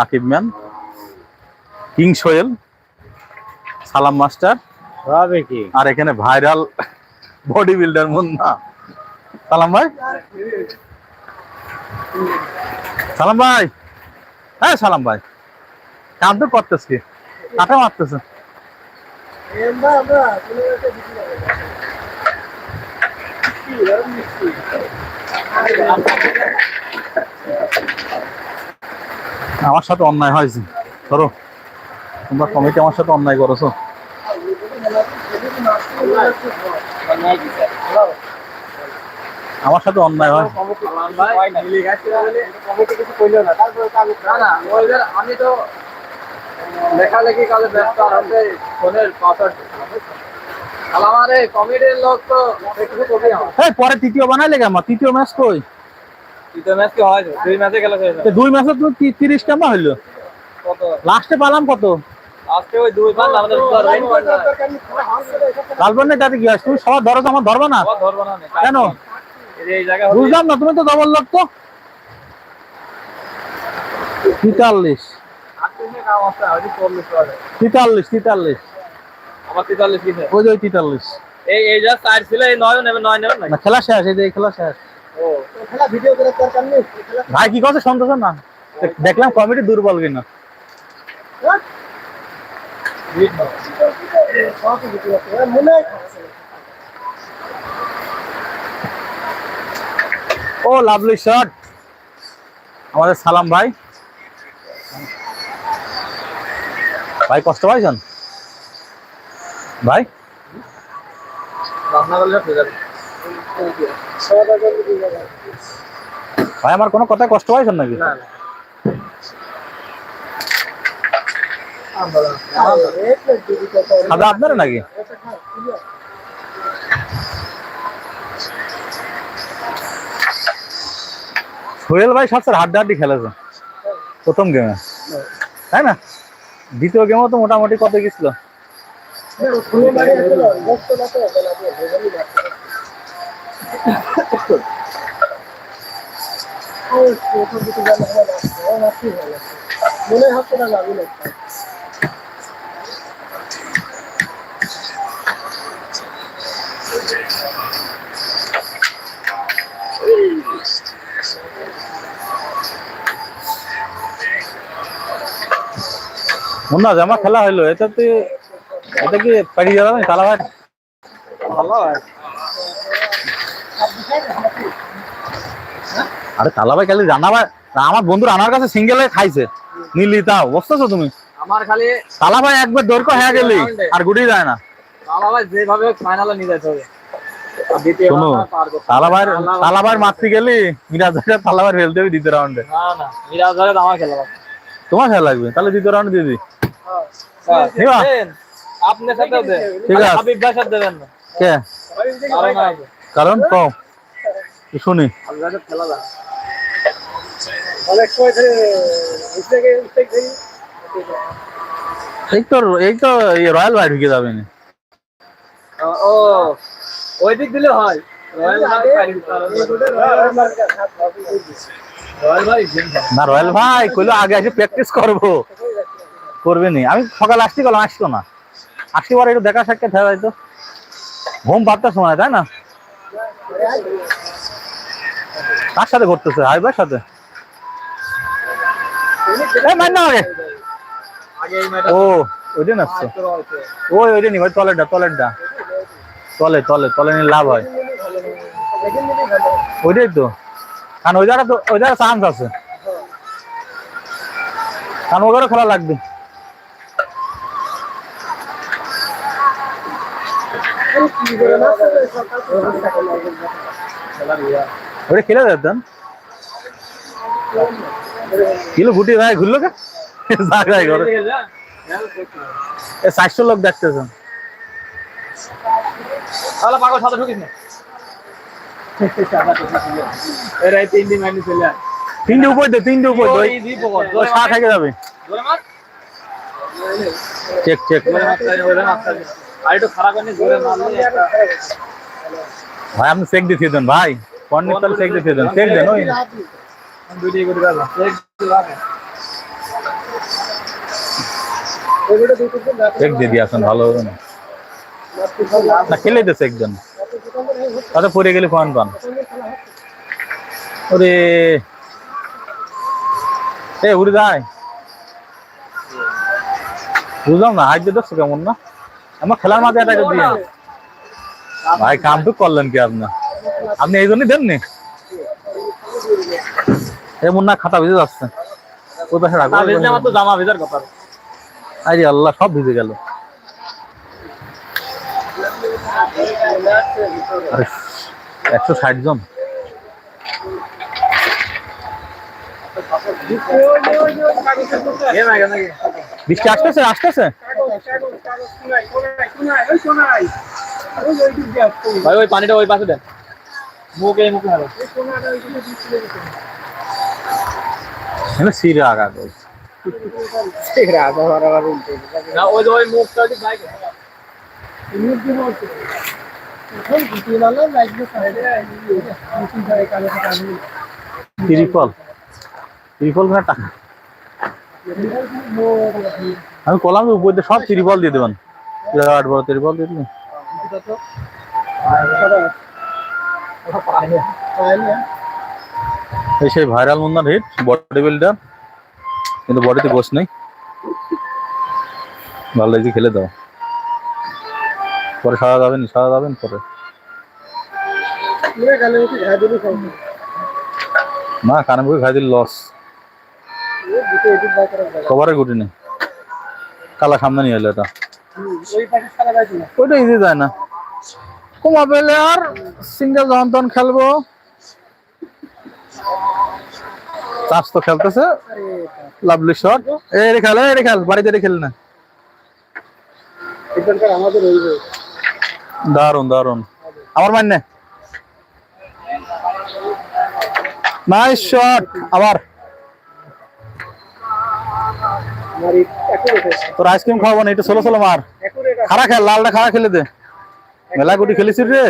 Akib man king Sohel সালাম master. আর এখানে viral body builder Munna. সালাম ভাই। সালাম ভাই। হ্যাঁ সালাম ভাই। কাম তো করতেছ। কি কাটা মারতেছে। আমার সাথে অন্যায় হয়েছে ধরো, তোমরা কমিটি আমার সাথে অন্যায় করেছ। আমার সাথে অন্যায় হয়। আমি তো লেখালেখি কালে ব্যস্ত আমারে লোক তো আমার পরে তৃতীয় তৃতীয় ম্যাচ কই তৃতীয় ম্যাচ কি হয় দুই ম্যাচে খেলা তো তিরিশ কেমন হইল। লাস্টে পালাম কত? তাতে কি হয়? তুমি সবার ধরো আমার ধরবা না? আবার কেন? এই যে এই জায়গা হচ্ছে বুঝলাম না তুমি তো ডবল লোক তো। তেতাল্লিশ। আছে হয়তো চল্লিশ তেতাল্লিশ তেতাল্লিশ। আমার তেতাল্লিশ ওই যে তেতাল্লিশ। এই এই যা চার ছিল এই নয় নেবে নয় নেবেন না খেলা শেষ এই যে খেলা শেষ। ভাই কি কথা সন্তোষ না? দেখলাম কমিটি দুর্বল কিনা। ও লাভলি শট আমাদের সালাম ভাই। ভাই কষ্ট পাইছেন? ভাই? রান্না করলে ভাই আমার কোনো কথায় কষ্ট পাইছেন নাকি? না সাদা আপনারা নাকি? সোহেল ভাই হাড্ডা হাড্ডি খেলেছে প্রথম গেমে তাই না? দ্বিতীয় গেমও তো মোটামুটি কত গেছিল মনে হচ্ছে না আমি না মুন্না, জামা খেলা হইল। এটা তো এটা কি পাড়ি যাবে তালা ভাই ভালো হয় আরে তালা ভাই খালি জানা ভাই আমার বন্ধুর আমার কাছে সিঙ্গেল খাইছে। নিলি তাও বুঝতেছো তুমি? আমার খালি তালা ভাই একবার দৈর্ঘ্য হয়ে গেলি আর গুটি যায় না। বাবা ভাই যেভাবে ফাইনালে নিয়ে যেতে হবে। শোনো রাউন্ড পার করতে হবে। তালা ভাই আল্লাহ- তালা ভাই মারতে গেলি মিরাজ ভাই ফেলতে হবে দ্বিতীয় রাউন্ডে না না মিরাজ আমার খেলা তোমার খেলা লাগবে তাহলে দ্বিতীয় রাউন্ড দিয়ে দিই। হ্যাঁ। আপনার সাথে ঠিক আছে। হাবিব ভাই সাথে দেবেন না। কে? কারণ আছে। কারণ কম। শুনি এই তো এই তো রয়্যাল ভাই ঢুকে যাবে না। ও- ওই দিক দিলে হয়। না রয়্যাল ভাই, কইলো আগে এসে প্র্যাকটিস করব। করবে নি। আমি সকাল আসছি কলাম আসতো না। আসছি পরে একটু দেখা সাক্ষাৎ হয়ে যাইতো ঘুম পারতার সময় তাই না? কার সাথে করতেছে হাই ভাইয়ের সাথে ও তোর হয়েছে। ওই ওইদিন ওই তলেরটা তলেরটা। তলে তলে তলে নিয়ে লাভ হয়। ওইটাই তো। কারণ ওই জায়গা তো, ওই জায়গা চান্স আছে। কারণ ওদেরও খেলা লাগবে। যেতেন কিলো গুটি ভাই ঘুরলো কে? জায়গায় করে ঠিক আছে, হ্যাঁ? চারশো লোক দেখতেছেন। তাহলে পাগল সাথে ঢুকিস না। এর তিন দিন মাইনে চলে আয়। তিনটে উপর দে তিনটে উপর দে। ওই দি পকড়, ওই জোরে সা মার। থেকে যাবে। Check check. ভাই আপনি চেক দিয়ে দেন ভাই। কর্নির তাহলে চেক দিয়ে দেন চেক দেন ওই দুইটাই করে গেল দিন রাখলে এক দিদি আসেন ভালো হবে না না খেলে। দোকানদার এই হচ্ছে, তাতে পরে গেলে ফান পান। ওরে। এ উড়ে যায়। বুঝলাম না হাইট দেখছ কেমন না? আমার খেলার মাঝে এটা দিয়ে। ভাই কাম তো করলেন কি আপনি? আপনি এই জন্যই দেননি? এ মুন্না খাতা ভিজে যাচ্ছে। ওই পাশে রাখব আমার তো জামা ভেজার কথা। আরে আল্লাহ সব ভিজে গেল। একশো ষাট জন। না বৃষ্টি আসতেছে আসতেছে? ভাই ওই পানিটা ওই পাশে দেন। মুখে মুখে হারো এখানে সিরে আগা করছে না ওই ওই মুখটা ওই বাইকে ত্রিপল। ত্রিপল টাকা। আমি কলাম উপর দিয়ে সব ত্রিপল দিয়ে দেবেন। বিরাট বড় ত্রিপল দিয়ে দিবেন। এই সেই ভাইরাল মুন্নার হিট বডি বিল্ডার কিন্তু বডিতে গোস নেই। ভালো লাগছে খেলে দাও। পরে সারা যাবেন সারা যাবেন পরে। না কানে মুখে খাই দিল লস কভারে গুটি নেই। কালা সামনে নিয়ে এলো এটা। ওইটা ইজি যায় না। কমা পেলে আর সিঙ্গেল যখন খেলব। চাষ তো খেলতেছে। Lovely shot. এই রে খেল, এই খেল, বাড়িতে রে খেল না। দারুণ দারুণ আমার মান্য নাইস শট আবার। তোর আইসক্রিম খাওয়াবো না এটা ষোলো ষোলো মার। খারা খেল, লালটা খারা খেলে দে। মেলা গুটি খেলেছিস রে?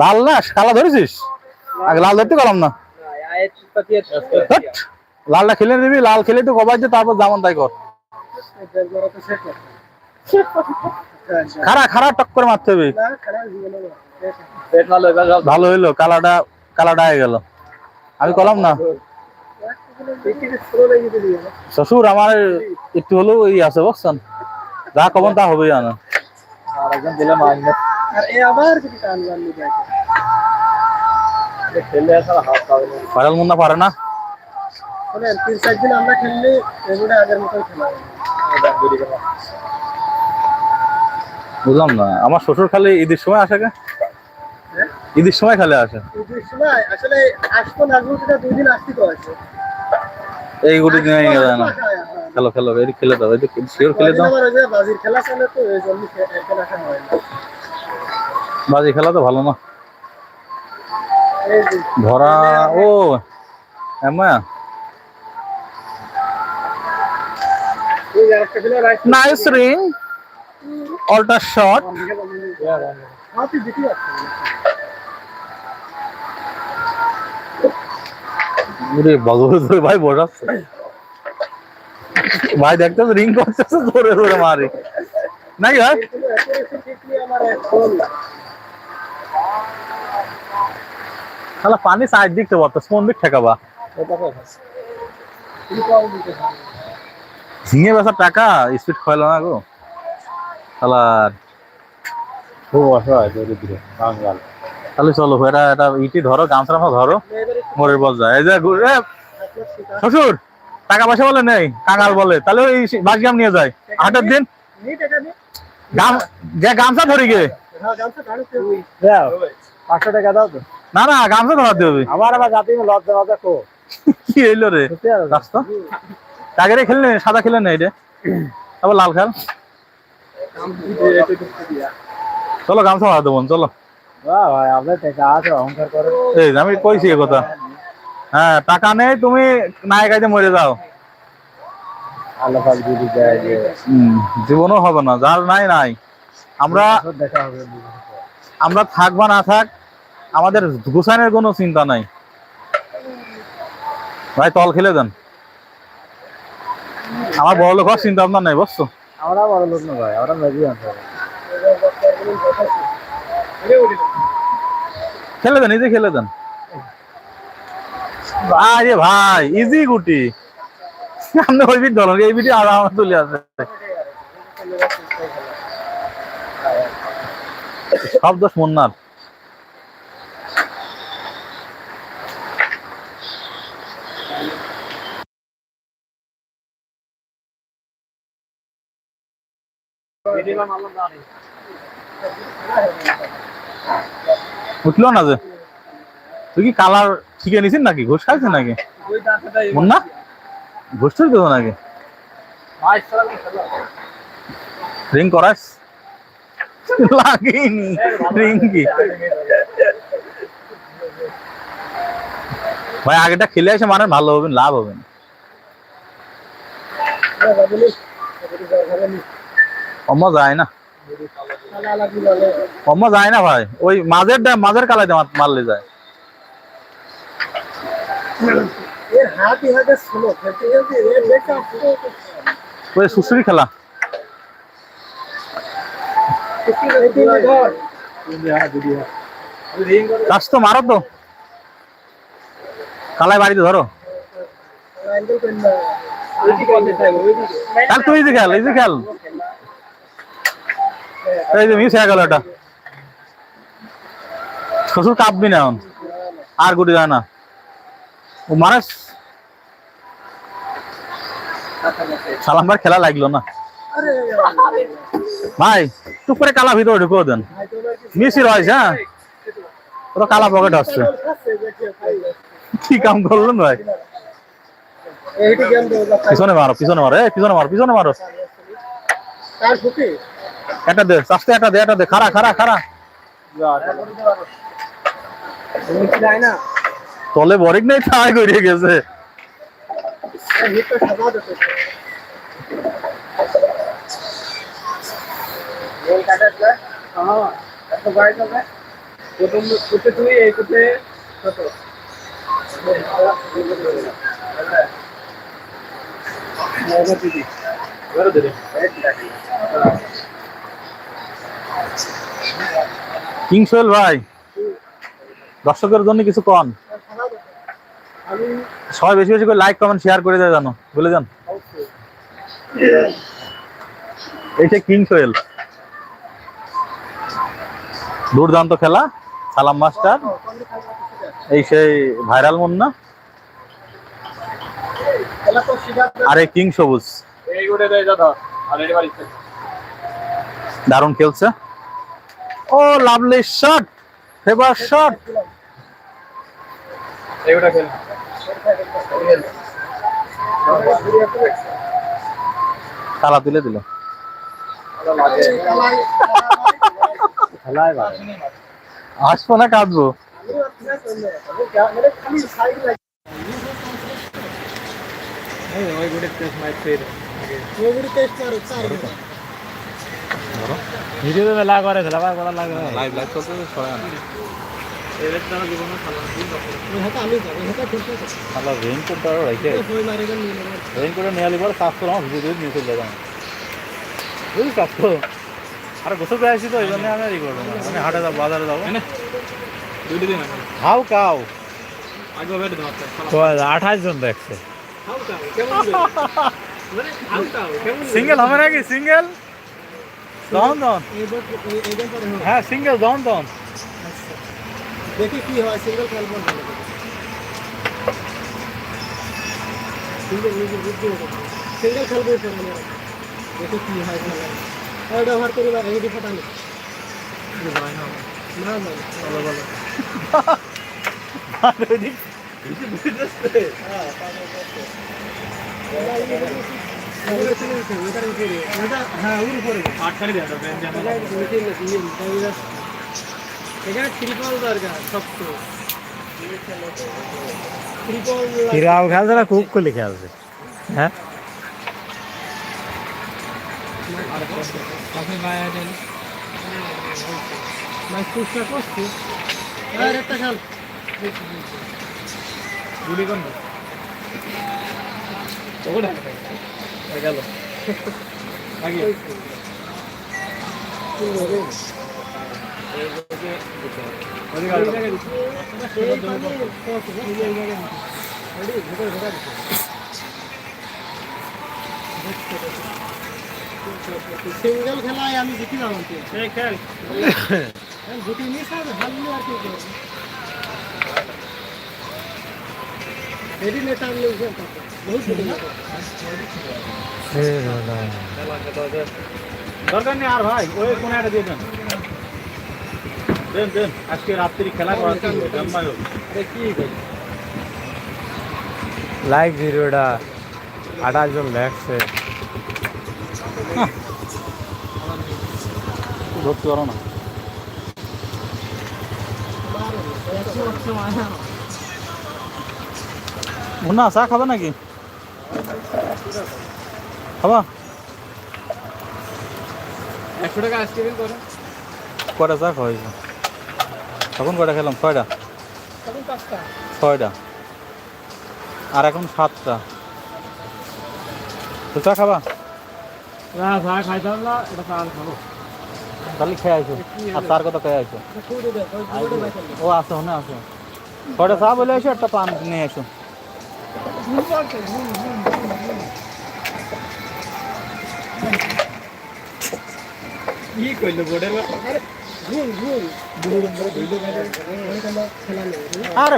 লাল না? কালা ধরেছিস? আগে লাল ধরতে পারলাম না। লালটা খেলে নিবি, লাল খেলে তো কবাই যে তারপর যেমন তাই কর। খারা খারা টক করে মারতে হবে। ভালো হইল, কালাটা কালাটা হয়ে গেল। আমি কলাম না। শ্বশুর আমার একটু হলেও ওই আছে, বুঝছেন? যা কমন তা হবেই না আরেকজন দিলে মাইনাস আর এ আবার কিছু টান বান্নি দেয় খেললে আসলে হাত পাবে না। ভাইরাল মুন্না পারে না? শোনেন তিন চার দিন আমরা খেললে এগুলো আগের মতোই খেলা বুঝলাম না। আমার শ্বশুর খালি ঈদের সময় আসে কে? ঈদের সময় খালি আসে। ঈদের সময়? আসলে আসব না দুই দিন আসতে তো আছে এই গুটি দিনে যায় না। খেলো খেলো এই খেলে দাও এই শিওর খেলে দাও। আমার যে বাজির খেলা চলে তো এই জন্য খেলা খেলা হয় না। বাজি খেলা তো ভালো না। ধরা ও এমা। নাইস রিং অল্টার শট ভাই বসাচ্ছে। ভাই দেখতে রিং করতেছে ধরে ধরে মারে। নাকি ভাই? আমার পানি সাইড দিকতে পারতো কোন দিক ঠেকাবা। ঝিঙে বেচার টাকা স্পিড খাইলো না গো। শালার খুব অসহায় দরিদ্র বাঙাল। তাহলে চলো এটা এটা ইটি ধরো গামছা ধরো। মোরের বল যায় এই যে শ্বশুর! টাকা পয়সা বলে নেই কাঙাল বলে। তাহলে ওই বাসগাম নিয়ে যায়। হাটের দিন যে গামছা ধরি গে হ্যাঁ গামছা ধারতে ওই পাঁচশো টাকা দাও তো। না না গামছা ধরাতে হবে। আমার আবার জাতি লজ্জা লজ্জা কো। কি হইল রে? রাস্তা? টাগেরে খেললে সাদা খেলে নেই রে। তারপর লাল খেল। চলো গামছা ভাড়া দেবো চলো। ভাই আপনার টাকা আছে অহংকার করে। এই আমি কইছি এ কথা। হ্যাঁ টাকা নেই তুমি নায়িকাইতে মরে যাও। জীবনও হবে না যার নাই নাই। আমরা আমরা থাক বা না থাক আমাদের গুছানের কোনো চিন্তা নাই। ভাই তল খেলে দেন। আমার বড় লোক হওয়ার চিন্তা ভাবনা নাই বুঝছ? আমরা বড় লোক না ভাই আমরা মেজি খেলে দেন এই যে খেলে দেন। আরে ভাই ইজি গুটি। সামনে ওই বিট ধরো, এই বিটি আর আমার চলে আসে সব দোষ মুন্নার। উঠল না যে? তুই কি কালার শিখে নিছিস নাকি? ঘুষ খাইছিস নাকি? মুন্না? ঘুষ তুই দেবো নাকি? রিং করাস? লাগেনি। রিং কি? ভাই আগেটা খেলে আসে মানে ভালো হবে লাভ হবে না অম্ম যায় না। যায় না ভাই। ওই মাঝের মাঝের কালাইতে মার- মারলে যায় এর হাত ইহাতে স্লো খেলতে খেলতে এর দেখা পুরো ওই সুসুরি খেলা। কাজ তো মারো তো। কালাই বাড়িতে ধরো। না তুই যে খেল, এই যে খেল। এই যে মিস হয়ে গেল এটা। শ্বশুর কাঁপবি না এখন। আর গুটি যায় না। মারাস সালাম ভাই, খেলা লাগল না। ভাই টুক করে কালা ভিতরে ঢুকো দেন। মিসি রয়েছে হ্যাঁ? ওরা কালা পকেট ভাই কি কাম করলেন ভাই? পিছনে মারো পিছনে মারো পিছনে মারো পিছনে মারো। একটা দে, চাষতে একটা দে একটা দে খারা খারা খারা না? তলে বরিক নেই, তাই করে গেছে। হিটটা সাদা দিতে গোল কাটাচ্ছে এত গাড়ি চলবে প্রথম কুটে তুই এই কুটে কত কিং সোহেল ভাই, দর্শকের জন্য কিছু কন? সবাই বেশি বেশি করে লাইক কমেন্ট শেয়ার করে দেয় জানো বলে যান। এইটা কিং সোয়েল দুর্দান্ত খেলা সালাম মাস্টার। এই সেই ভাইরাল মুন্না। আর কিং সবুজ দারুণ খেলছে। ও লাভলি শট ফেভার শট এই কুটে খেল তালা তুলে দিল। ভাই আসব না কাঁদবো। খালি সাইড লাগে ওই কুটে টেস্ট ম্যাচ ফের ওগুলি টেস্ট মারো চার ভিডিও মেলা করে লাগে লাইভ লাইভ চলতে সরায় না এর দ্বারা জীবনে খেলা ওই হাতে আমি যাব হাতে খেলতে তাহলে রেইন কোটটা রাখে ওই মারি গেল নিয়ে নেব রেইন কোটে নিয়ে আলি পরে সাফ করো ভিডিও দিয়ে নিয়ে চলে যাব বুঝলি সাফ তো আর গোসল করে আসছি তো এই জন্য আমি আর ই করব না। আমি হাটে যাব বাজারে যাব। হাউ কাউ বেড দাও আঠাশ জন দেখছে। হাউ কাউ কেমন মানে কাউ সিঙ্গেল হবে নাকি? সিঙ্গেল দন দন। হয়। হ্যাঁ সিঙ্গেল দন দন। দেখি কি হয় সিঙ্গেল খেলব সিঙ্গেল খেলব। দেখি কি হয় খেলা আর ব্যবহার করি বা এগুলি ফাটানি না। না। ভালো ভালো। হ্যাঁ উপরে আটখানি দেয় এখানে ত্রিপল দরকার শক্ত। ত্রিপল খেলছে না খুব কলি খেলছে হ্যাঁ? মাছ করছি। আর একটা খেল। গুলি সিঙ্গেল খেলায় আমি জিতি যাবো খেল জিতি নিস আর হারলে আর কি করবো এডি নেতা লোক বহুত দরকার নেই আর ভাই ওই কোন একটা দিয়ে দেন দেন দেন আজকে রাত্রি খেলা করাচ্ছি লাইক ভিডিওটা আঠাশ জন দেখছে। ধরতে পারো না। মুন্না চা খাবে নাকি? খাবা? একশো টাকা আইসক্রিম করে। কয়টা চা খাওয়াইছো? তখন কয়টা খেলাম? ছয়টা। ছয়টা। আর এখন সাতটা। তো চা খাবা? না চা খাইতাম না এটা চা খাব। খালি খেয়ে আইছো আর তার কথা খেয়ে আইছো ও আসো না আসো। ছয়টা চা বলে আসো একটা পান নিয়ে এসো কি করল বোর্ডের ঘুম খেলা নেই আরে